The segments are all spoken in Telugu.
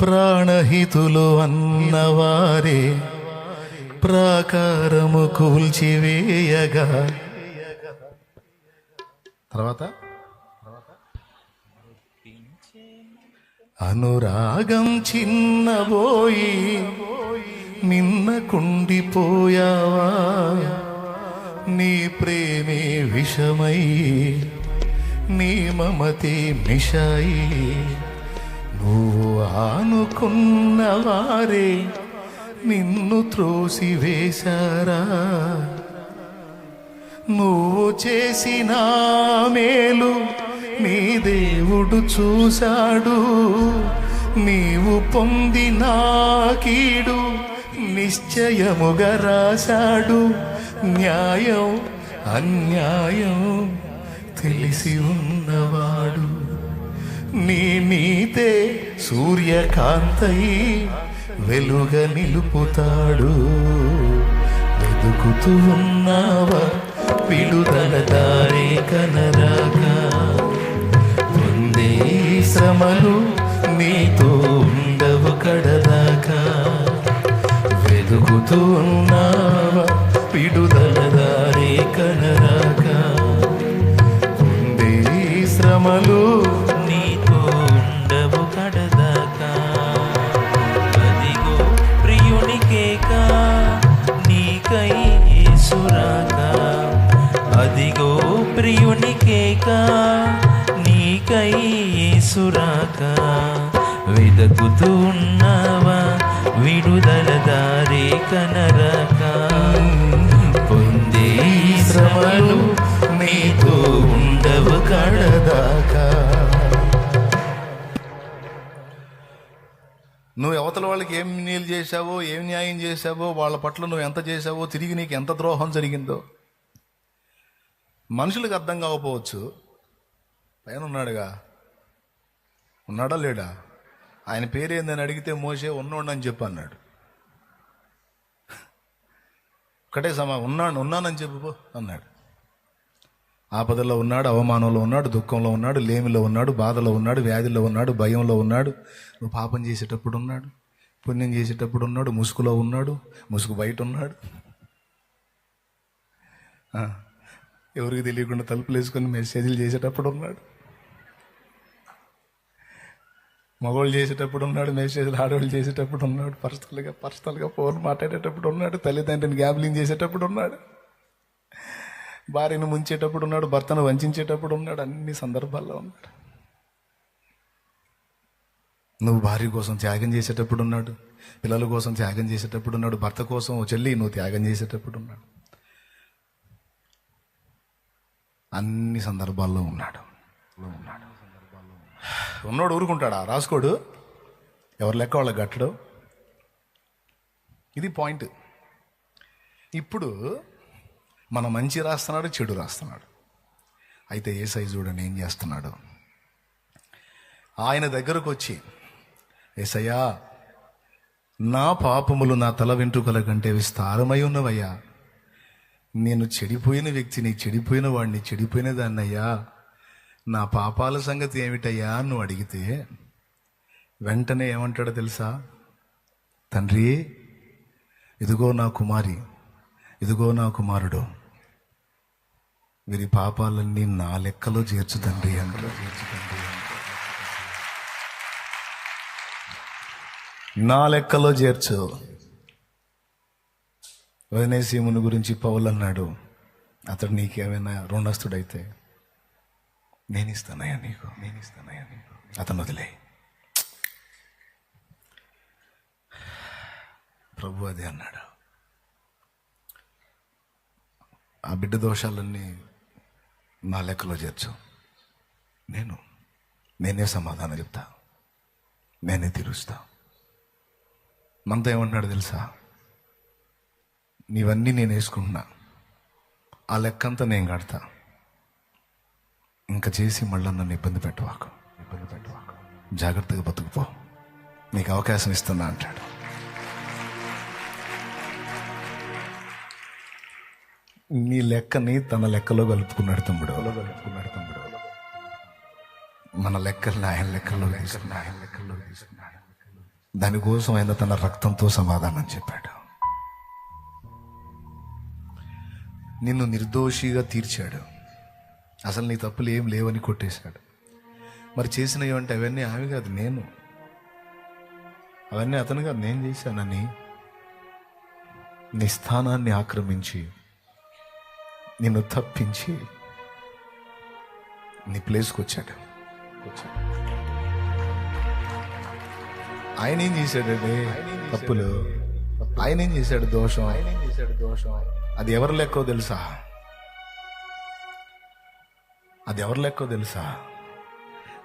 ప్రాణహితులు అన్నవారే ప్రాకారము కూల్చివేయగా. తర్వాత? అనురాగం చిన్నబోయి నిన్న కుండిపోయావా? నీ ప్రేమే విషమై నీ మమతే మిషాయి. నువ్వు ఆనుకున్నవారే నిన్ను త్రోసివేశారా? నువ్వు చేసిన మేలు నీ దేవుడు చూశాడు. నీవు పొందిన కీడు నిశ్చయముగా రాశాడు. న్యాయం అన్యాయం తెలిసి ఉన్నవాడు. నీ నీతే సూర్యకాంతై వెలుగ నిలుపుతాడు. వెతుకుతూ ఉన్నావా విడుదల దారే కనరాగా పొందే శ్రమలు నీతో ఉండవు కడదాకా. వెతుకుతూ ఉన్నావా విడుదల దారే కనరాగా పొందే శ్రమలు యేసురాక వెదకుతూ ఉన్నావా? విడుదల దారి కనరక. పొందే శ్రమలు నీతో ఉండవు కడదాకా. నువ్వు అవతల వాళ్ళకి ఏం నీళ్ళు చేశావో ఏం న్యాయం చేశావో వాళ్ళ పట్ల నువ్వు ఎంత చేశావో తిరిగి నీకు ఎంత ద్రోహం జరిగిందో. మనుషులకు అర్థం కాకపోవచ్చు. పైన ఉన్నాడుగా. ఉన్నాడా లేడా? ఆయన పేరేందని అడిగితే మోసే ఉన్నోడని చెప్పి అన్నాడు. ఒకటే సమా ఉన్నాను ఉన్నానని చెప్పుకో అన్నాడు. ఆపదలో ఉన్నాడు అవమానంలో ఉన్నాడు దుఃఖంలో ఉన్నాడు లేమిలో ఉన్నాడు బాధలో ఉన్నాడు వ్యాధిలో ఉన్నాడు భయంలో ఉన్నాడు. నువ్వు పాపం చేసేటప్పుడు ఉన్నాడు పుణ్యం చేసేటప్పుడు ఉన్నాడు ముసుగులో ఉన్నాడు ముసుగు బయట ఉన్నాడు. ఎవరికి తెలియకుండా తలుపులు వేసుకొని మెసేజ్లు చేసేటప్పుడు ఉన్నాడు. మగవాళ్ళు చేసేటప్పుడు ఉన్నాడు మెసేజ్లు ఆడవాళ్ళు చేసేటప్పుడు ఉన్నాడు పర్సనల్గా పర్సనల్గా ఫోన్ మాట్లాడేటప్పుడు ఉన్నాడు తల్లిదండ్రిని గ్యాబ్లింగ్ చేసేటప్పుడు ఉన్నాడు భార్యను ముంచేటప్పుడు ఉన్నాడు భర్తను వంచేటప్పుడు ఉన్నాడు అన్ని సందర్భాల్లో ఉన్నాడు. నువ్వు భార్య కోసం త్యాగం చేసేటప్పుడు ఉన్నాడు పిల్లల కోసం త్యాగం చేసేటప్పుడు ఉన్నాడు భర్త కోసం చెల్లి నువ్వు త్యాగం చేసేటప్పుడు ఉన్నాడు. అన్ని సందర్భాల్లో ఉన్నాడు ఉన్నాడు. ఉన్నోడు ఊరుకుంటాడా? రాసుకోడు. ఎవరు లెక్క వాళ్ళకి కట్టడు. ఇది పాయింట్ ఇప్పుడు మన మంచి రాస్తున్నాడు చెడు రాస్తున్నాడు. అయితే ఏ సైజు చూడండి ఏం చేస్తున్నాడు? ఆయన దగ్గరకు వచ్చి ఏసయ్యా నా పాపములు నా తల వెంట్రుకల కంటే విస్తారమై ఉన్నవయ్యా. నేను చెడిపోయిన వ్యక్తిని చెడిపోయిన వాడిని చెడిపోయిన దాన్నయ్యా. నా పాపాల సంగతి ఏమిటయ్యా నువ్వు అడిగితే వెంటనే ఏమంటాడో తెలుసా? తండ్రి ఇదిగో నా కుమారి ఇదిగో నా కుమారుడు. వీరి పాపాలన్నీ నా లెక్కలో చేర్చు తండ్రి అందులో నా లెక్కలో చేర్చు. వదినేసీముని గురించి పౌలు అన్నాడు అతడు నీకేమైనా రుణస్థుడైతే నేను ఇస్తానయ్యా నీకు నేను ఇస్తానయ్యా నీకు. అతను వదిలే ప్రభు అదే అన్నాడు. ఆ బిడ్డ దోషాలన్నీ నా లెక్కలో చేర్చు. నేను నేనే సమాధానం చెప్తా. నేనే తీరుస్తా. మనతో ఏమంటున్నాడు తెలుసా? నీవన్నీ నేను వేసుకుంటున్నా. ఆ లెక్కంతా నేను కడతా. ఇంకా చేసి మళ్ళీ నన్ను ఇబ్బంది పెట్టవాకు. ఇబ్బంది పెట్టవాకు. జాగ్రత్తగా బతుకుపో. నీకు అవకాశం ఇస్తున్నా అంటాడు. నీ లెక్కని తన లెక్కలో కలుపుకున్నాడు తమ్ముడు. కలుపుకున్నాడు తమ్ముడు మన లెక్కల్ని ఆయన లెక్కల్లో తీసుకున్నా ఆయన లెక్కల్లో తీసుకున్నాడు. దానికోసం ఆయన తన రక్తంతో సమాధానం చెప్పాడు. నిన్ను నిర్దోషిగా తీర్చాడు. అసలు నీ తప్పులు ఏం లేవని కొట్టేశాడు. మరి చేసినవి అంటే అవన్నీ ఆమె కాదు నేను. అవన్నీ అతను కాదు నేను చేశానని నీ స్థానాన్ని ఆక్రమించి నిన్ను తప్పించి నీ ప్లేస్కి వచ్చాడు. వచ్చాడు ఆయన ఏం చేశాడండి తప్పులు. ఆయన ఏం చేశాడు? దోషం. ఆయన ఏం చేశాడు? దోషం. అది ఎవరి లెక్కో తెలుసా? అది ఎవరి లెక్కో తెలుసా?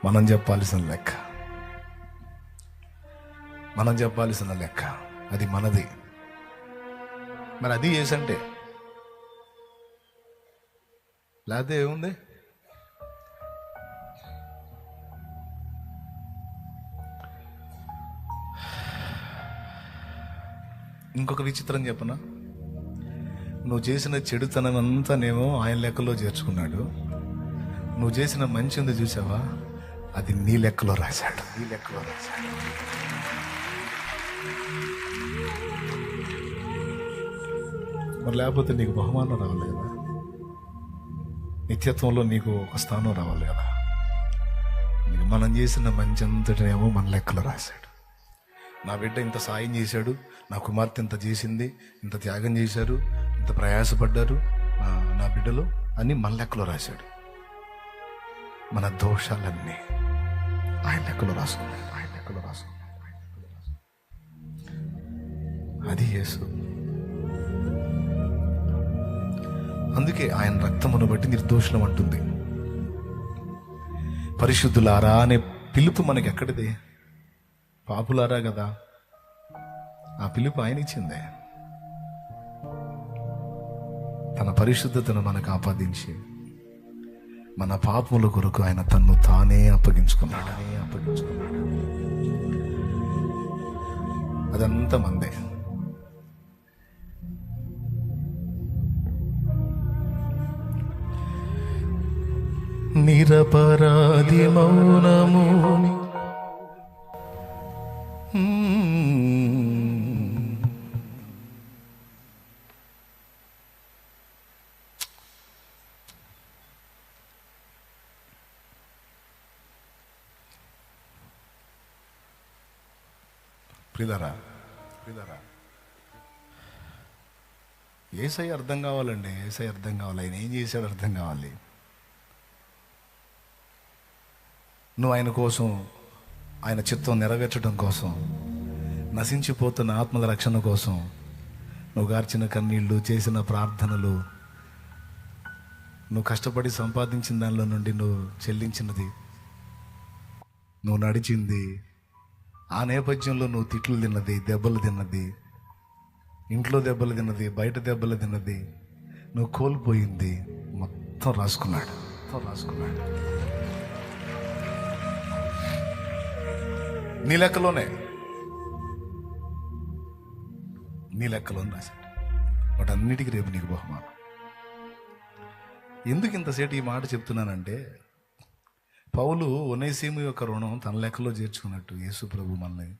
మనం చెప్పాల్సిన లెక్క. మనం చెప్పాల్సిన లెక్క. అది మనది. మరి అది చేసంటే లేకపోతే ఏముంది? ఇంకొక విచిత్రం చెప్పనా? నువ్వు చేసిన చెడుతనం అంతా నేమో ఆయన లెక్కలో చేర్చుకున్నాడు. నువ్వు చేసిన మంచి ఉంది చూసావా? అది నీ లెక్కలో రాశాడు. నీ లెక్కలో రాశాడు. మరి లేకపోతే నీకు బహుమానం రావాలి కదా? నిత్యత్వంలో నీకు ఒక స్థానం రావాలి కదా? నీకు మనం చేసిన మంచి అంతటినేమో మన లెక్కలో రాశాడు. నా బిడ్డ ఇంత సాయం చేశాడు నా కుమార్తె ఇంత చేసింది ఇంత త్యాగం చేశారు ఇంత ప్రయాసపడ్డారు నా- బిడ్డలో బిడ్డలు అని మన లెక్కలో రాశాడు. మన దోషాలన్నీ ఆయన లెక్కలో రాసుకున్నాడు. ఆయన లెక్కలో రాసుకున్నాడు. అది యేసు. అందుకే ఆయన రక్తమును బట్టి నిర్దోషణం అంటుంది. పరిశుద్ధులారా అనే పిలుపు మనకి ఎక్కడిది పాపులారా కదా ఆ పిలుపు ఆయన ఇచ్చిందే తన పరిశుద్ధతను మనకు ఆపాదించి మన పాపముల కొరకు ఆయన తన్ను తానే అప్పగించుకున్నాడు. అప్పగించుకున్నాడు. అదంతా మందే. నిరపరాధి మౌనము ప్రిదరా ప్రిదరా ఏసై అర్థం కావాలండి ఏసై అర్థం కావాలి ఆయన ఏం చేశాడు అర్థం కావాలి. నువ్వు ఆయన కోసం ఆయన చిత్తం నెరవేర్చడం కోసం నశించిపోతున్న ఆత్మల రక్షణ కోసం నువ్వు గార్చిన కన్నీళ్ళు చేసిన ప్రార్థనలు నువ్వు కష్టపడి సంపాదించిన దానిలో నుండి నువ్వు చెల్లించినది నువ్వు నడిచింది ఆ నేపథ్యంలో నువ్వు తిట్లు తిన్నది దెబ్బలు తిన్నది ఇంట్లో దెబ్బలు తిన్నది బయట దెబ్బలు తిన్నది నువ్వు కోల్పోయింది మొత్తం రాసుకున్నాడు. మొత్తం రాసుకున్నాడు. నీ లెక్కలోనే. నీ లెక్కలోనే రాశాడు. వాటన్నిటికీ రేపు నీకు బహుమానం. ఎందుకు ఇంతసేపు ఈ మాట చెప్తున్నానంటే పౌలు ఒనేసీము యొక్క రుణం తన లెక్కలో చేర్చుకున్నట్టు యేసు ప్రభు మనల్ని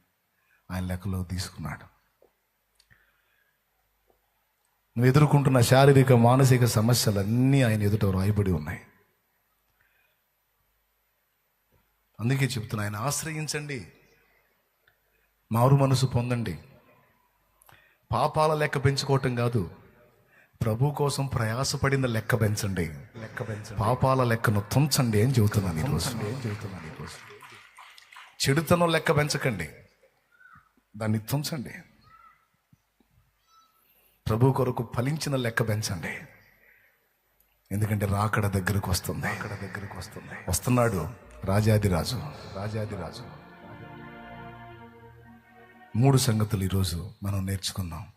ఆయన లెక్కలో తీసుకున్నాడు. నువ్వు ఎదుర్కొంటున్న శారీరక మానసిక సమస్యలన్నీ ఆయన ఎదుట రాయబడి ఉన్నాయి. అందుకే చెప్తున్నా ఆయన ఆశ్రయించండి. మారు మనసు పొందండి. పాపాల లెక్క పెంచుకోవటం కాదు. ప్రభు కోసం ప్రయాసపడిన లెక్క పెంచండి. లెక్క పెంచండి పాపాల లెక్కను తుంచండి అని చెబుతున్నాను ఈరోజు ఏం చెబుతున్నాను ఈరోజు చెడుతనం లెక్క పెంచకండి. దాన్ని తుంచండి. ప్రభు కొరకు ఫలించిన లెక్క పెంచండి. ఎందుకంటే రాకడ దగ్గరకు వస్తుంది. అక్కడ దగ్గరకు వస్తుంది వస్తున్నాడు రాజాదిరాజు. రాజాదిరాజు. మూడు సంగతులు ఈరోజు మనం నేర్చుకున్నాం.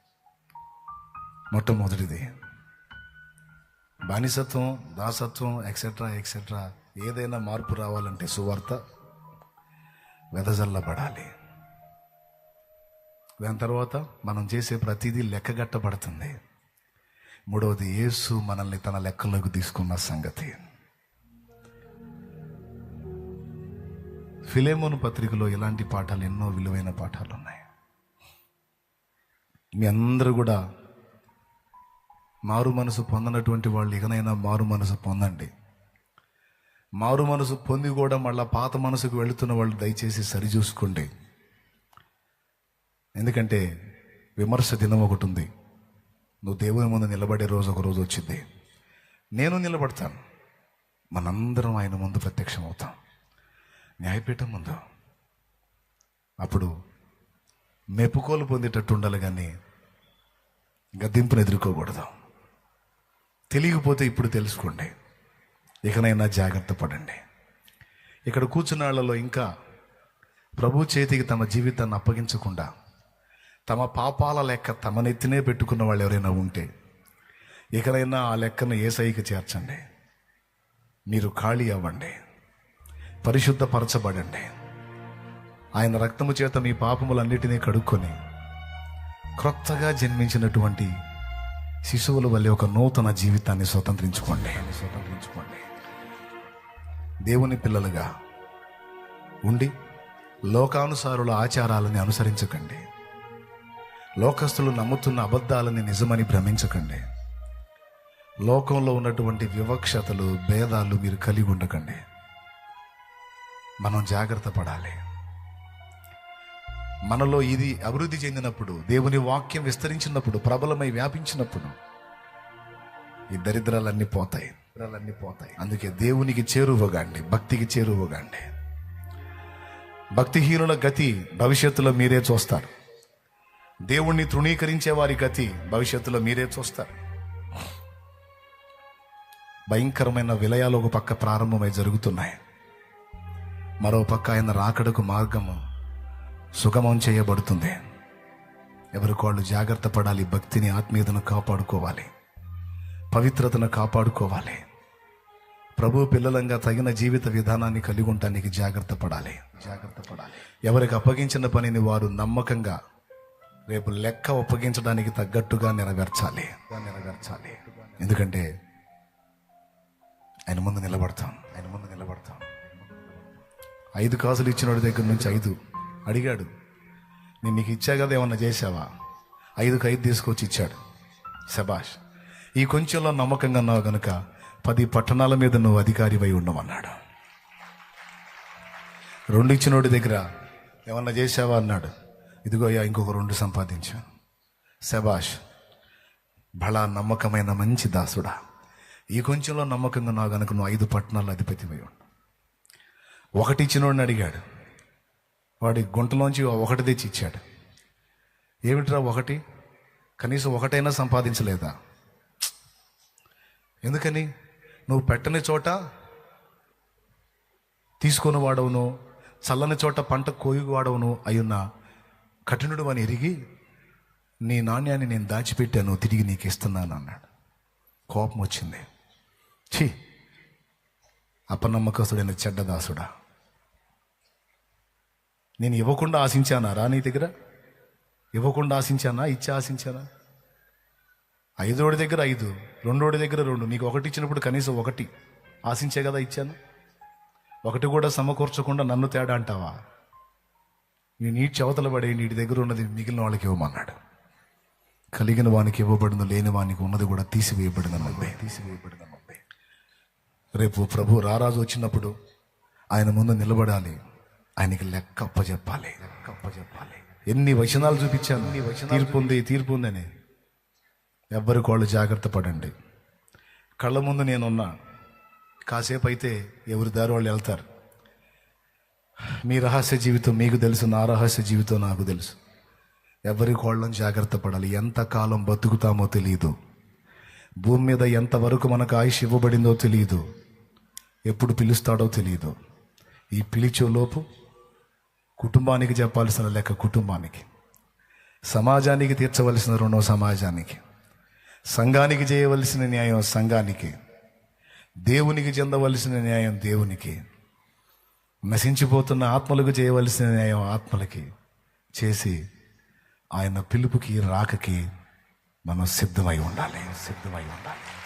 మొట్టమొదటిది. బానిసత్వం దాసత్వం ఎక్సెట్రా ఎక్సెట్రా ఏదైనా మార్పు రావాలంటే సువార్త వెదజల్లబడాలి. దాని తర్వాత మనం చేసే ప్రతిదీ లెక్కగట్టబడుతుంది. మూడవది యేసు మనల్ని తన లెక్కలోకి తీసుకున్న సంగతి. ఫిలేమోన్ పత్రికలో ఇలాంటి పాఠాలు ఎన్నో విలువైన పాఠాలు ఉన్నాయి మీ అందరూ కూడా మారు మనసు పొందనటువంటి వాళ్ళు ఇకనైనా మారు మనసు పొందండి. మారు మనసు పొంది కూడా మళ్ళా పాత మనసుకు వెళుతున్న వాళ్ళు దయచేసి సరిచూసుకోండి ఎందుకంటే విమర్శ దినం ఒకటి ఉంది. నువ్వు దేవుని ముందు నిలబడే రోజు ఒక రోజు వచ్చింది. నేను నిలబడతాను. మనందరం ఆయన ముందు ప్రత్యక్షం అవుతాం న్యాయపీఠం ముందు. అప్పుడు మెప్పుకోలు పొందేటట్టు ఉండాలి కానీ గద్దింపును ఎదుర్కోకూడదు. తెలియకపోతే ఇప్పుడు తెలుసుకోండి. ఇకనైనా జాగ్రత్త పడండి. ఇక్కడ కూర్చున్న వాళ్ళలో ఇంకా ప్రభు చేతికి తమ జీవితాన్ని అప్పగించకుండా తమ పాపాల లెక్క తమ నెత్తినే పెట్టుకున్న వాళ్ళు ఎవరైనా ఉంటే ఇకనైనా ఆ లెక్కను ఏసైకి చేర్చండి. మీరు ఖాళీ అవ్వండి. పరిశుద్ధపరచబడండి. ఆయన రక్తము చేత మీ పాపములన్నిటినీ కడుక్కొని క్రొత్తగా జన్మించినటువంటి శిశువుల వల్లే ఒక నూతన జీవితాన్ని స్వతంత్రించుకోండి. స్వతంత్రించుకోండి. దేవుని పిల్లలుగా ఉండి లోకానుసారుల ఆచారాలని అనుసరించకండి. లోకస్తులు నమ్ముతున్న అబద్ధాలని నిజమని భ్రమించకండి. లోకంలో ఉన్నటువంటి వివక్షతలు భేదాలు మీరు కలిగి ఉండకండి. మనం జాగ్రత్త పడాలి. మనలో ఇది అభివృద్ధి చెందినప్పుడు దేవుని వాక్యం విస్తరించినప్పుడు ప్రబలమై వ్యాపించినప్పుడు ఈ దరిద్రాలన్నీ పోతాయి. దరిద్రాలన్నీ పోతాయి. అందుకే దేవునికి చేరువగాండి భక్తికి చేరువగాండి. భక్తిహీనుల గతి భవిష్యత్తులో మీరే చూస్తారు. దేవుణ్ణి తృణీకరించే వారి గతి భవిష్యత్తులో మీరే చూస్తారు. భయంకరమైన విలయాలు ఒక పక్క ప్రారంభమై జరుగుతున్నాయి. మరో పక్క ఆయన రాకడకు మార్గము సుగమం చేయబడుతుంది. ఎవరికి వాళ్ళు జాగ్రత్త పడాలి భక్తిని ఆత్మీయతను కాపాడుకోవాలి. పవిత్రతను కాపాడుకోవాలి. ప్రభు పిల్లలంగా తగిన జీవిత విధానాన్ని కలిగి ఉండడానికి జాగ్రత్త పడాలి. జాగ్రత్త పడాలి. ఎవరికి అప్పగించిన పనిని వారు నమ్మకంగా రేపు లెక్క అప్పగించడానికి తగ్గట్టుగా నెరవేర్చాలి. నెరవేర్చాలి. ఎందుకంటే ఆయన ముందు నిలబడతాం. ఆయన ముందు నిలబడతాం. ఐదు కాసులు ఇచ్చినోడి దగ్గర నుంచి ఐదు. అడిగాడు నేను నీకు ఇచ్చా కదా ఏమన్నా చేసావా ఐదుకి ఐదు తీసుకొచ్చి ఇచ్చాడు. శబాష్ ఈ కొంచెంలో నమ్మకంగా ఉన్నావు కనుక పది పట్టణాల మీద నువ్వు అధికారివై ఉండమన్నాడు. రెండు ఇచ్చినోడి దగ్గర ఏమన్నా చేసావా అన్నాడు. ఇదిగో అయ్యా ఇంకొక రెండు సంపాదించాను శబాష్ బళా నమ్మకమైన మంచి దాసుడా. ఈ కొంచెంలో నమ్మకంగా నా కనుక నువ్వు ఐదు పట్టణాల అధిపతివై ఉండు. ఒకటి ఇచ్చినోడిని అడిగాడు. వాడి గుంటలోంచి ఒకటి తెచ్చి ఇచ్చాడు. ఏమిట్రా ఒకటి? కనీసం ఒకటైనా సంపాదించలేదా? ఎందుకని? నువ్వు పెట్టని చోట తీసుకొని వాడవును చల్లని చోట పంట కోయి వాడవును అయ్యున్న కఠినుడు అని ఎరిగి నీ నాణ్యాన్ని నేను దాచిపెట్టాను తిరిగి నీకు ఇస్తున్నాను అన్నాడు. కోపం వచ్చింది. ఛీ! అపనమ్మకస్తుడైన చెడ్డదాసుడా నేను ఇవ్వకుండా ఆశించానా రా నీ దగ్గర? ఇవ్వకుండా ఆశించానా? ఇచ్చి ఆశించానా? ఐదోడి దగ్గర ఐదు రెండోడి దగ్గర రెండు. నీకు ఒకటి ఇచ్చినప్పుడు కనీసం ఒకటి. ఆశించే కదా ఇచ్చాను. ఒకటి కూడా సమకూర్చకుండా నన్ను తేడా అంటావా? నీ నీటి చవతల పడే నీటి దగ్గర ఉన్నది మిగిలిన వాళ్ళకి ఇవ్వమన్నాడు. కలిగిన వానికి ఇవ్వబడింది లేని వానికి ఉన్నది కూడా తీసివేయబడింది నమ్మే. తీసివేయబడింది నమ్మే. రేపు ప్రభు రారాజు వచ్చినప్పుడు ఆయన ముందు నిలబడాలి. ఆయనకి లెక్క అప్పచెప్పాలి లెక్క అప్పచెప్పాలి ఎన్ని వచనాలు చూపించాను? తీర్పు ఉంది తీర్పు ఉందని. ఎవ్వరికి వాళ్ళు జాగ్రత్త పడండి. కళ్ళ ముందు నేనున్నా. కాసేపు అయితే ఎవరి దారి వాళ్ళు వెళ్తారు. మీ రహస్య జీవితం మీకు తెలుసు నా రహస్య జీవితం నాకు తెలుసు. ఎవరి కోళ్ళని జాగ్రత్త పడాలి? ఎంతకాలం బతుకుతామో తెలియదు భూమి మీద ఎంతవరకు మనకు ఆయుష్ ఇవ్వబడిందో తెలియదు ఎప్పుడు పిలుస్తాడో తెలియదు ఈ పిలిచేలోపు కుటుంబానికి చెప్పాల్సిన లెక్క కుటుంబానికి. సమాజానికి తీర్చవలసిన రుణం సమాజానికి. సంఘానికి చేయవలసిన న్యాయం సంఘానికి. దేవునికి చెందవలసిన న్యాయం దేవునికి. నశించిపోతున్న ఆత్మలకు చేయవలసిన న్యాయం ఆత్మలకి. చేసి ఆయన పిలుపుకి రాకకి మనం సిద్ధమై ఉండాలి సిద్ధమై ఉండాలి.